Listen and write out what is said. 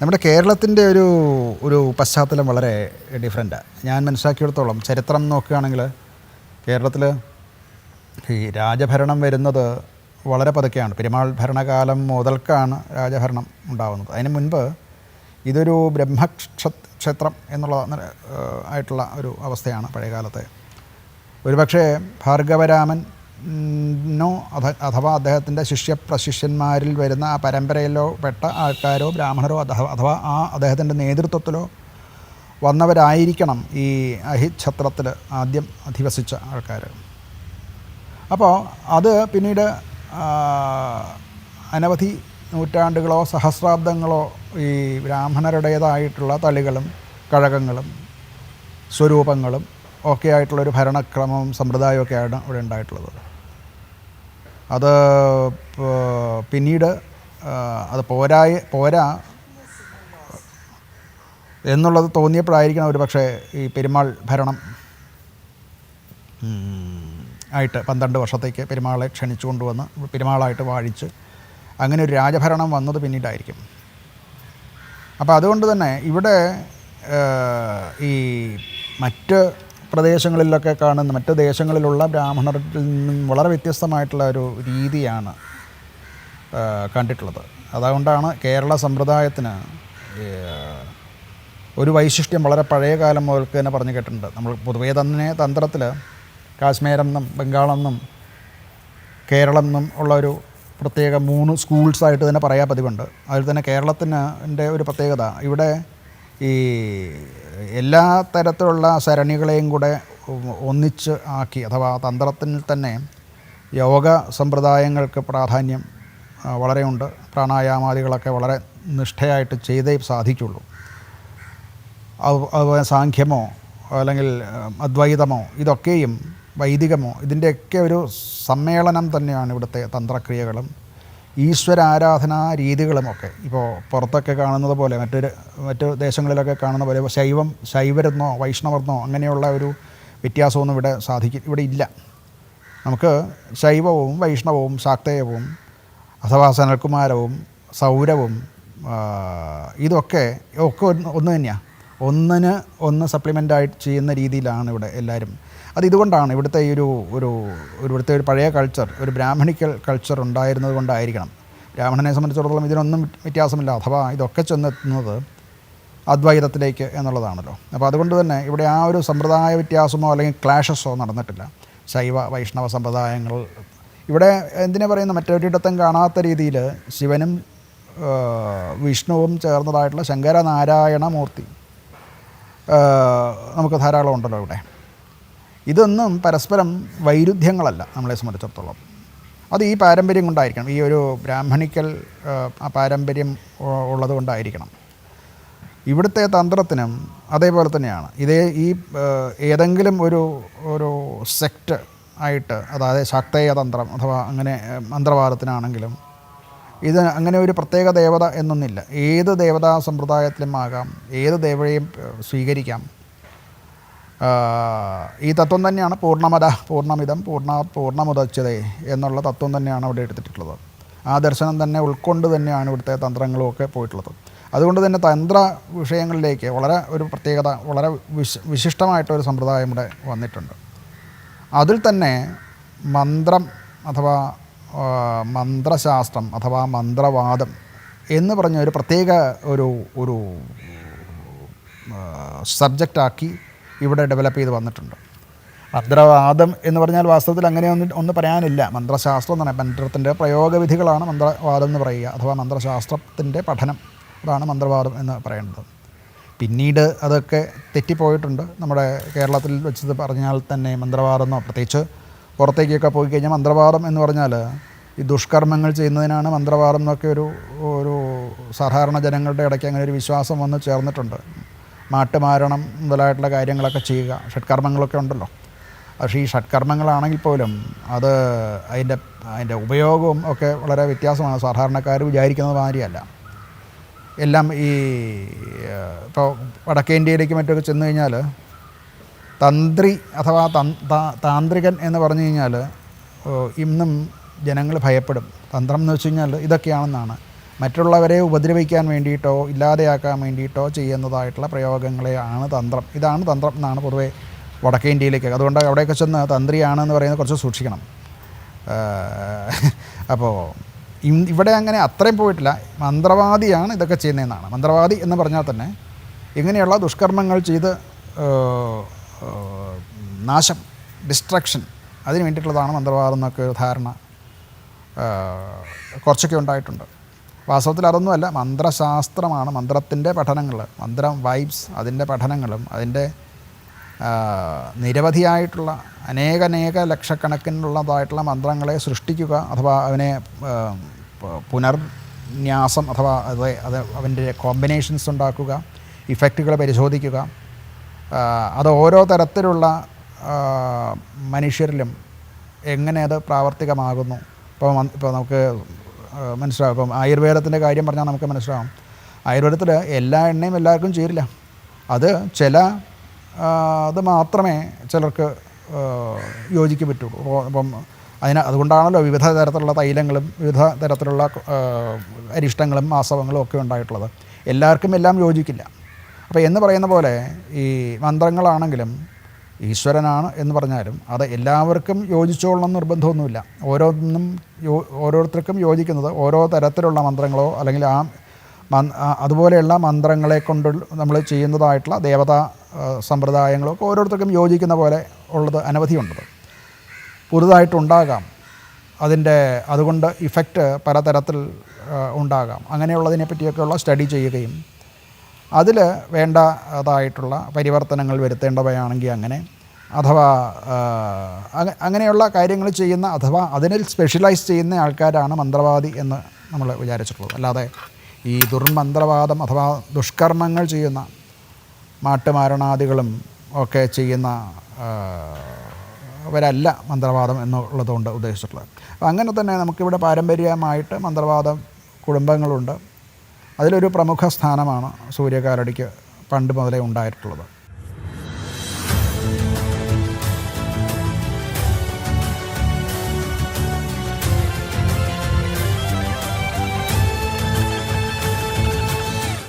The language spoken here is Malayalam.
നമ്മുടെ കേരളത്തിന്റെ ഒരു ഒരു പശ്ചാത്തലം വളരെ ഡിഫറെന്റാണ് ഞാൻ മനസ്സിലാക്കിയെടുത്തോളം ചരിത്രം നോക്കുകയാണെങ്കിൽ കേരളത്തിൽ ഈ രാജഭരണം വരുന്നത് വളരെ പതുക്കെയാണ്. പെരുമാൾ ഭരണകാലം മുതൽക്കാണ് രാജഭരണം ഉണ്ടാകുന്നത് അതിന് മുൻപ് ഇതൊരു ബ്രഹ്മക്ഷ ക്ഷേത്രം എന്നുള്ള ആയിട്ടുള്ള ഒരു അവസ്ഥയാണ് പഴയകാലത്തെ. ഒരുപക്ഷെ ഭാർഗവരാമൻ അഥവാ അദ്ദേഹത്തിന്റെ ശിഷ്യപ്രശിഷ്യന്മാരിൽ വരുന്ന ആ പരമ്പരയിലോ പെട്ട ആൾക്കാരോ ബ്രാഹ്മണരോ അഥവാ ആ അദ്ദേഹത്തിന്റെ നേതൃത്വത്തിലോ വന്നവരായിരിക്കണം ഈ അഹിഛത്രത്തിൽ ആദ്യം അധിവസിച്ച ആൾക്കാർ. അപ്പോൾ അത് പിന്നീട് അനവധി നൂറ്റാണ്ടുകളോ സഹസ്രാബ്ദങ്ങളോ ഈ ബ്രാഹ്മണരുടേതായിട്ടുള്ള തളികളും കഴകങ്ങളും സ്വരൂപങ്ങളും ഒക്കെ ആയിട്ടുള്ളൊരു ഭരണക്രമവും സമ്പ്രദായമൊക്കെയാണ് ഇവിടെ ഉണ്ടായിട്ടുള്ളത്. അത് പിന്നീട് അത് പോരായ പോരാ എന്നുള്ളത് തോന്നിയപ്പോഴായിരിക്കണം ഒരു പക്ഷേ ഈ പെരുമാൾ ഭരണം. ആയിട്ട് പന്ത്രണ്ട് വർഷത്തേക്ക് പെരുമാളെ ക്ഷണിച്ചു കൊണ്ടുവന്ന് പെരുമാളായിട്ട് വാഴിച്ച് അങ്ങനെ ഒരു രാജഭരണം വന്നത് പിന്നീടായിരിക്കും. അപ്പോൾ അതുകൊണ്ട് തന്നെ ഇവിടെ ഈ മറ്റ് പ്രദേശങ്ങളിലൊക്കെ കാണുന്ന മറ്റ് ദേശങ്ങളിലുള്ള ബ്രാഹ്മണരിൽ നിന്നും വളരെ വ്യത്യസ്തമായിട്ടുള്ള ഒരു രീതിയാണ് കണ്ടിട്ടുള്ളത്. അതുകൊണ്ടാണ് കേരള സമ്പ്രദായത്തിന് ഒരു വൈശിഷ്ട്യം വളരെ പഴയ കാലം മുതൽക്ക് തന്നെ പറഞ്ഞു കേട്ടിട്ടുണ്ട്. നമ്മൾ പൊതുവേ തന്നെ തന്ത്രത്തിൽ കാശ്മീരെന്നും ബംഗാളെന്നും കേരളം എന്നും ഉള്ള ഒരു പ്രത്യേക മൂന്ന് സ്കൂൾസായിട്ട് തന്നെ പറയാൻ പതിവുണ്ട്. അതിൽ തന്നെ കേരളത്തിന് ഒരു പ്രത്യേകത ഇവിടെ ഈ എല്ലാ തരത്തിലുള്ള സരണികളെയും കൂടെ ഒന്നിച്ച് ആക്കി അഥവാ തന്ത്രത്തിൽ തന്നെ യോഗ സമ്പ്രദായങ്ങൾക്ക് പ്രാധാന്യം വളരെ വളരെയുണ്ട് പ്രാണായാമാദികളൊക്കെ വളരെ നിഷ്ഠയായിട്ട് ചെയ്തേ സാധിക്കുള്ളൂ. അത് അതുപോലെ സാഖ്യമോ അല്ലെങ്കിൽ അദ്വൈതമോ ഇതൊക്കെയും വൈദികമോ ഇതിന്റെയൊക്കെ ഒരു സമ്മേളനം തന്നെയാണ് ഇവിടുത്തെ തന്ത്രക്രിയകളും. ഈശ്വര ആരാധനാ രീതികളുമൊക്കെ ഇപ്പോൾ പുറത്തൊക്കെ കാണുന്നത് പോലെ മറ്റൊരു മറ്റു ദേശങ്ങളിലൊക്കെ കാണുന്ന പോലെ ശൈവം ശൈവരെന്നോ വൈഷ്ണവർന്നോ അങ്ങനെയുള്ള ഒരു വ്യത്യാസമൊന്നും ഇവിടെ സാധിക്കും ഇവിടെ ഇല്ല. നമുക്ക് ശൈവവും വൈഷ്ണവവും ശാക്തേയവും അഥവാ സനൽകുമാരവും സൗരവും ഇതൊക്കെ ഒക്കെ ഒന്ന് തന്നെയാണ് ഒന്നിന് ഒന്ന് സപ്ലിമെന്റ് ആയിട്ട് ചെയ്യുന്ന രീതിയിലാണ് ഇവിടെ എല്ലാവരും. അത് ഇതുകൊണ്ടാണ് ഇവിടുത്തെ ഈ ഒരു ഒരു ഇവിടുത്തെ ഒരു പഴയ കൾച്ചർ ഒരു ബ്രാഹ്മണിക്കൽ കൾച്ചർ ഉണ്ടായിരുന്നത് കൊണ്ടായിരിക്കണം. ബ്രാഹ്മണനെ സംബന്ധിച്ചിടത്തോളം ഇതിനൊന്നും വ്യത്യാസമില്ല. അഥവാ ഇതൊക്കെ ചെന്നെത്തുന്നത് അദ്വൈതത്തിലേക്ക് എന്നുള്ളതാണല്ലോ. അപ്പോൾ അതുകൊണ്ട് തന്നെ ഇവിടെ ആ ഒരു സമ്പ്രദായ വ്യത്യാസമോ അല്ലെങ്കിൽ ക്ലാഷസോ നടന്നിട്ടില്ല. ശൈവ വൈഷ്ണവ സമ്പ്രദായങ്ങൾ. ഇവിടെ എന്തിനെ പറയുന്ന മറ്റൊരിടത്തും കാണാത്ത രീതിയിൽ ശിവനും വിഷ്ണുവും ചേർന്നതായിട്ടുള്ള ശങ്കരനാരായണ മൂർത്തി. നമുക്ക് ധാരാളം ഉണ്ടല്ലോ ഇവിടെ. ഇതൊന്നും പരസ്പരം വൈരുദ്ധ്യങ്ങളല്ല നമ്മളെ സംബന്ധിച്ചിടത്തോളം. അത് ഈ പാരമ്പര്യം കൊണ്ടായിരിക്കണം. ഈ ഒരു ബ്രാഹ്മണിക്കൽ പാരമ്പര്യം ഉള്ളത് കൊണ്ടായിരിക്കണം. ഇവിടുത്തെ തന്ത്രത്തിനും അതേപോലെ തന്നെയാണ്. ഇതേ ഈ ഏതെങ്കിലും ഒരു ഒരു സെക്റ്റ് ആയിട്ട് അതായത് ശാക്തേയ തന്ത്രം അഥവാ അങ്ങനെ മന്ത്രവാദത്തിനാണെങ്കിലും ഇത് അങ്ങനെ ഒരു പ്രത്യേക ദേവത എന്നൊന്നില്ല. ഏത് ദേവതാ സമ്പ്രദായത്തിലും ആകാം. ഏത് ദേവതയും സ്വീകരിക്കാം. ഈ തത്വം തന്നെയാണ് പൂർണമത പൂർണമിതം പൂർണ പൂർണമുദച്ചതേ എന്നുള്ള തത്വം തന്നെയാണ് അവിടെ എടുത്തിട്ടുള്ളത്. ആ ദർശനം തന്നെ ഉൾക്കൊണ്ട് തന്നെയാണ് ഇവിടുത്തെ തന്ത്രങ്ങളുമൊക്കെ പോയിട്ടുള്ളത്. അതുകൊണ്ട് തന്നെ തന്ത്ര വിഷയങ്ങളിലേക്ക് വളരെ ഒരു പ്രത്യേകത വളരെ വിശ വിശിഷ്ടമായിട്ടൊരു സമ്പ്രദായം ഇവിടെ വന്നിട്ടുണ്ട്. അതിൽ തന്നെ മന്ത്രം അഥവാ മന്ത്രശാസ്ത്രം അഥവാ മന്ത്രവാദം എന്ന് പറഞ്ഞ ഒരു പ്രത്യേക ഒരു ഒരു സബ്ജക്റ്റാക്കി ഇവിടെ ഡെവലപ്പ് ചെയ്ത് വന്നിട്ടുണ്ട്. മന്ത്രവാദം എന്ന് പറഞ്ഞാൽ വാസ്തവത്തിൽ അങ്ങനെ ഒന്ന് ഒന്ന് പറയാനില്ല. മന്ത്രശാസ്ത്രം എന്ന് പറയാം മന്ത്രത്തിന്റെ പ്രയോഗവിധികളാണ് മന്ത്രവാദം എന്ന് പറയുക. അഥവാ മന്ത്രശാസ്ത്രത്തിന്റെ പഠനം അതാണ് മന്ത്രവാദം എന്ന് പറയുന്നത് പിന്നീട് അതൊക്കെ തെറ്റിപ്പോയിട്ടുണ്ട്. നമ്മുടെ കേരളത്തിൽ വെച്ചത് പറഞ്ഞാൽ തന്നെ മന്ത്രവാദം എന്നോ പ്രത്യേകിച്ച് പുറത്തേക്കൊക്കെ പോയി കഴിഞ്ഞാൽ മന്ത്രവാദം എന്ന് പറഞ്ഞാൽ ഈ ദുഷ്കർമ്മങ്ങൾ ചെയ്യുന്നതിനാണ് മന്ത്രവാദം എന്നൊക്കെ ഒരു ഒരു സാധാരണ ജനങ്ങളുടെ ഇടയ്ക്ക് അങ്ങനെ ഒരു വിശ്വാസം വന്ന് ചേർന്നിട്ടുണ്ട്. മാട്ടുമാരണം മുതലായിട്ടുള്ള കാര്യങ്ങളൊക്കെ ചെയ്യുക. ഷഡ്കർമ്മങ്ങളൊക്കെ ഉണ്ടല്ലോ. പക്ഷേ ഈ ഷഡ്കർമ്മങ്ങളാണെങ്കിൽ പോലും അത് അതിന്റെ അതിന്റെ ഉപയോഗവും ഒക്കെ വളരെ വ്യത്യാസമാണ്. സാധാരണക്കാർ വിചാരിക്കുന്നത് മാതിരിയല്ല. എല്ലാം ഈ ഇപ്പോൾ വടക്കേ ഇന്ത്യയിലേക്ക് മറ്റൊക്കെ ചെന്ന് കഴിഞ്ഞാൽ തന്ത്രി അഥവാ താന്ത്രികൻ എന്ന് പറഞ്ഞു കഴിഞ്ഞാൽ ഇന്നും ജനങ്ങൾ ഭയപ്പെടും. തന്ത്രം എന്ന് വെച്ച് കഴിഞ്ഞാൽ ഇതൊക്കെയാണെന്നാണ്. മറ്റുള്ളവരെ ഉപദ്രവിക്കാൻ വേണ്ടിയിട്ടോ ഇല്ലാതെയാക്കാൻ വേണ്ടിയിട്ടോ ചെയ്യുന്നതായിട്ടുള്ള പ്രയോഗങ്ങളെയാണ് തന്ത്രം. ഇതാണ് തന്ത്രം എന്നാണ് പൊതുവെ വടക്കേ ഇന്ത്യയിലേക്ക്. അതുകൊണ്ട് അവിടെയൊക്കെ ചെന്ന് തന്ത്രിയാണെന്ന് പറയുന്നത് കുറച്ച് സൂക്ഷിക്കണം. അപ്പോൾ ഇവിടെ അങ്ങനെ അത്രയും പോയിട്ടില്ല. മന്ത്രവാദിയാണ് ഇതൊക്കെ ചെയ്യുന്നതെന്നാണ്. മന്ത്രവാദി എന്ന് പറഞ്ഞാൽ തന്നെ ഇങ്ങനെയുള്ള ദുഷ്കർമ്മങ്ങൾ ചെയ്ത് നാശം ഡിസ്ട്രക്ഷൻ അതിന് വേണ്ടിയിട്ടുള്ളതാണ് മന്ത്രവാദം എന്നൊക്കെ ഒരു ധാരണ കുറച്ചൊക്കെ ഉണ്ടായിട്ടുണ്ട്. വാസ്തവത്തിൽ അതൊന്നുമല്ല മന്ത്രശാസ്ത്രമാണ് മന്ത്രത്തിന്റെ പഠനങ്ങൾ മന്ത്രം വൈബ്സ് അതിന്റെ പഠനങ്ങളും അതിന്റെ നിരവധിയായിട്ടുള്ള അനേകനേക ലക്ഷക്കണക്കിനുള്ളതായിട്ടുള്ള മന്ത്രങ്ങളെ സൃഷ്ടിക്കുക അഥവാ അവനെ പുനർന്യാസം അഥവാ അത് അത് അവന്റെ കോമ്പിനേഷൻസ് ഉണ്ടാക്കുക ഇഫക്റ്റുകൾ പരിശോധിക്കുക അത് ഓരോ തരത്തിലുള്ള മനുഷ്യരിലും എങ്ങനെ അത് പ്രാവർത്തികമാകുന്നു ഇപ്പോൾ ഇപ്പോൾ നമുക്ക് മനസ്സിലാവും. ഇപ്പം ആയുർവേദത്തിന്റെ കാര്യം പറഞ്ഞാൽ നമുക്ക് മനസ്സിലാവും. ആയുർവേദത്തിൽ എല്ലാ എണ്ണയും എല്ലാവർക്കും ചേരില്ല. അത് ചില അത് മാത്രമേ ചിലർക്ക് യോജിക്ക് പറ്റുള്ളൂ അപ്പം അതിന് അതുകൊണ്ടാണല്ലോ വിവിധ തരത്തിലുള്ള തൈലങ്ങളും വിവിധ തരത്തിലുള്ള അരിഷ്ടങ്ങളും ആസവങ്ങളും ഒക്കെ ഉണ്ടായിട്ടുള്ളത്. എല്ലാവർക്കും എല്ലാം യോജിക്കില്ല. അപ്പോൾ എന്ന് പറയുന്ന പോലെ ഈ മന്ത്രങ്ങളാണെങ്കിലും ഈശ്വരനാണ് എന്ന് പറഞ്ഞാലും അത് എല്ലാവർക്കും യോജിച്ചോളണം നിർബന്ധമൊന്നുമില്ല. ഓരോന്നും ഓരോരുത്തർക്കും യോജിക്കുന്നത് ഓരോ തരത്തിലുള്ള മന്ത്രങ്ങളോ അല്ലെങ്കിൽ ആ അതുപോലെയുള്ള മന്ത്രങ്ങളെ കൊണ്ട് നമ്മൾ ചെയ്യുന്നതായിട്ടുള്ള ദേവതാ സമ്പ്രദായങ്ങളൊക്കെ ഓരോരുത്തർക്കും യോജിക്കുന്ന പോലെ ഉള്ളത് അനവധിയുണ്ട് പുതുതായിട്ടുണ്ടാകാം. അതിന്റെ അതുകൊണ്ട് ഇഫക്റ്റ് പലതരത്തിൽ ഉണ്ടാകാം. അങ്ങനെയുള്ളതിനെ പറ്റിയൊക്കെയുള്ള സ്റ്റഡി ചെയ്യുകയും അതിൽ വേണ്ടതായിട്ടുള്ള പരിവർത്തനങ്ങൾ വരുത്തേണ്ടവയാണെങ്കിൽ അങ്ങനെ അഥവാ അങ്ങനെയുള്ള കാര്യങ്ങൾ ചെയ്യുന്ന അഥവാ അതിനിൽ സ്പെഷ്യലൈസ് ചെയ്യുന്ന ആൾക്കാരാണ് മന്ത്രവാദി എന്ന് നമ്മൾ വിചാരിച്ചിട്ടുള്ളത്. അല്ലാതെ ഈ ദുർമന്ത്രവാദം അഥവാ ദുഷ്കർമ്മങ്ങൾ ചെയ്യുന്ന മാട്ടുമാരണാദികളും ഒക്കെ ചെയ്യുന്ന അവരല്ല മന്ത്രവാദം എന്നുള്ളതുകൊണ്ട് ഉദ്ദേശിച്ചിട്ടുള്ളത്. അപ്പോൾ അങ്ങനെ തന്നെ നമുക്കിവിടെ പാരമ്പര്യമായിട്ട് മന്ത്രവാദം കുടുംബങ്ങളുണ്ട്. അതിലൊരു പ്രമുഖ സ്ഥാനമാണ് സൂര്യകാലടിക്ക് പണ്ട് മുതലേ ഉണ്ടായിട്ടുള്ളത്.